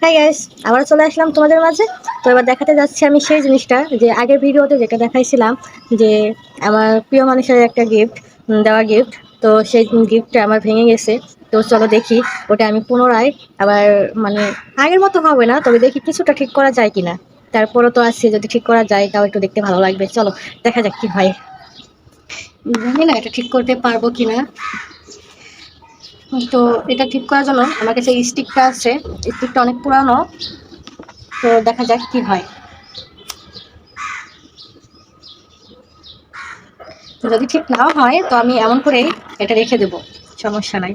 হ্যাঁ গাইস আবার চলে আসলাম তোমাদের মাঝে। তো এবার দেখাতে যাচ্ছি আমি সেই জিনিসটা, যে আগের ভিডিওতে যেটা দেখাইছিলাম, যে আমার প্রিয় মানুষের একটা গিফট দেওয়া গিফট তো সেই গিফটটা আমার ভেঙে গেছে। তো চলো দেখি, ওটা আমি পুনরায় আবার মানে আগের মতো হবে না, তবে দেখি কিছুটা ঠিক করা যায় কিনা। তারপরও তো আছে, যদি ঠিক করা যায়, তাও একটু দেখতে ভালো লাগবে। চলো, দেখা যাক কি হয়। জানি না এটা ঠিক করতে পারব কিনা। তো এটা ঠিক করার জন্য আমার কাছে স্টিকটা আছে। স্টিকটা অনেক পুরানো। তো দেখা যাক কি হয়। তো যদি ঠিক না হয়, তো আমি এমন করেই এটা রেখে দেব। সমস্যা নাই।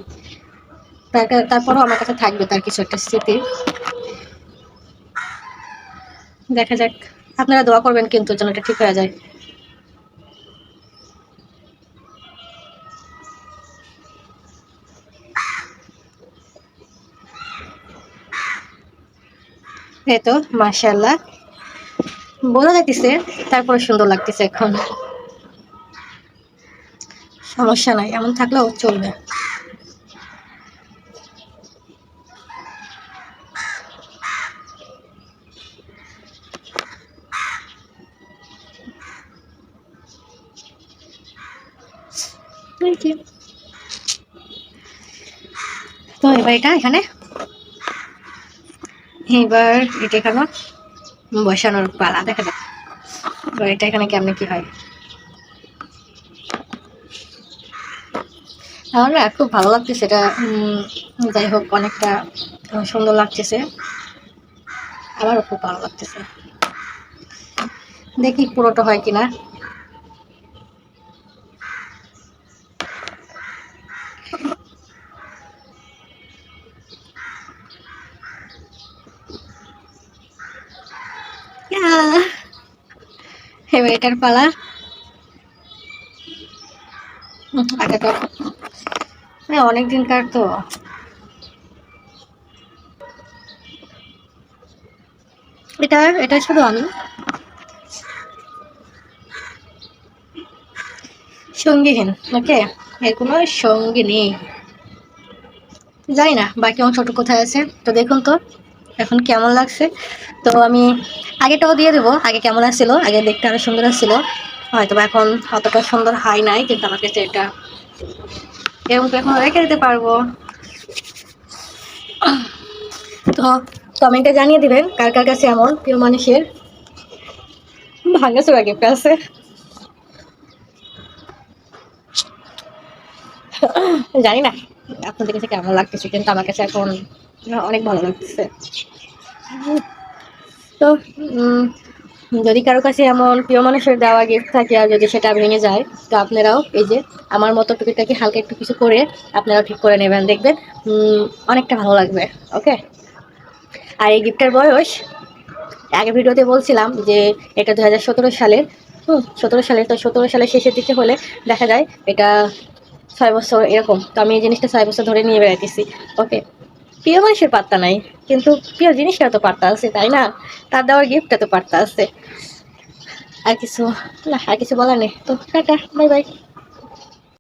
তার তারপরও আমার কাছে থাকবে তার কিছু একটা স্মৃতি। দেখা যাক। আপনারা দোয়া করবেন কিন্তু যেন এটা ঠিক হয়ে যায়। এই তো মাশাল্লাহ বোঝা যাইতেছে তারপরে সুন্দর লাগতেছে এখন। সমস্যা নাই, এমন থাকলেও চলবে। তো এবার এটা এখানে এবার এটা এখানে বসানোর পালা, দেখা যাক। এবার এটা এখানে কেমনে কি হয়। আমার না খুব ভালো লাগতেছে এটা যাই হোক, অনেকটা সুন্দর লাগতেছে। আমারও খুব ভালো লাগতেছে। দেখি পুরোটা হয় কিনা। এবার এটার তো অনেক দিনকার তো? এটা এটা শুধু আমি। সঙ্গীহীন, ওকে? এর কোনো সঙ্গী নেই। জানি না, বাকি অংশটা কোথায় আছে? তো দেখুন তো। এখন কেমন লাগছে? তো আমি আগেটাও দিয়ে দেবো, আগে কেমন আসছিল, আগে দেখতে আরও সুন্দর আসছিল। হয়তো এখন অতটা সুন্দর হাই নাই, কিন্তু আমার কাছে এটা এরকম এখন রেখে দিতে পারব। তো কমেন্টে জানিয়ে দিবেন কার কার কাছে এমন প্রিয় মানুষের ভাঙাচোরা গিফট আছে। জানি না, আপনাদের কাছে কেমন লাগতেছে, কিন্তু আমার কাছে এখন অনেক ভালো লাগতেছে তো যদি কারও কাছে এমন প্রিয় মানুষের দেওয়া গিফট থাকে আর যদি সেটা ভেঙে যায়, তো আপনারাও এই যে আমার মতো টুকিটাকি হালকা একটু কিছু করে আপনারাও ঠিক করে নেবেন, দেখবেন অনেকটা ভালো লাগবে, ওকে? আর এই গিফটের বয়স, আগে ভিডিওতে বলছিলাম যে এটা দু হাজার সতেরো সালের হুম, সতেরো সালে, তো সতেরো সালের শেষের দিকে হলে দেখা যায় এটা ছয় বছর এরকম, তো আমি এই জিনিসটা ছয় বছর ধরে নিয়ে বেড়াইতেছি, ওকে? প্রিয় মানুষের পাত্তা নাই, কিন্তু প্রিয় জিনিসটা তো পাত্তা আছে, তাই না? তার দেওয়ার গিফটটা তো পাত্তা আছে। আর কিছু, না, আর কিছু বলার নেই। তো টাটা বাই বাই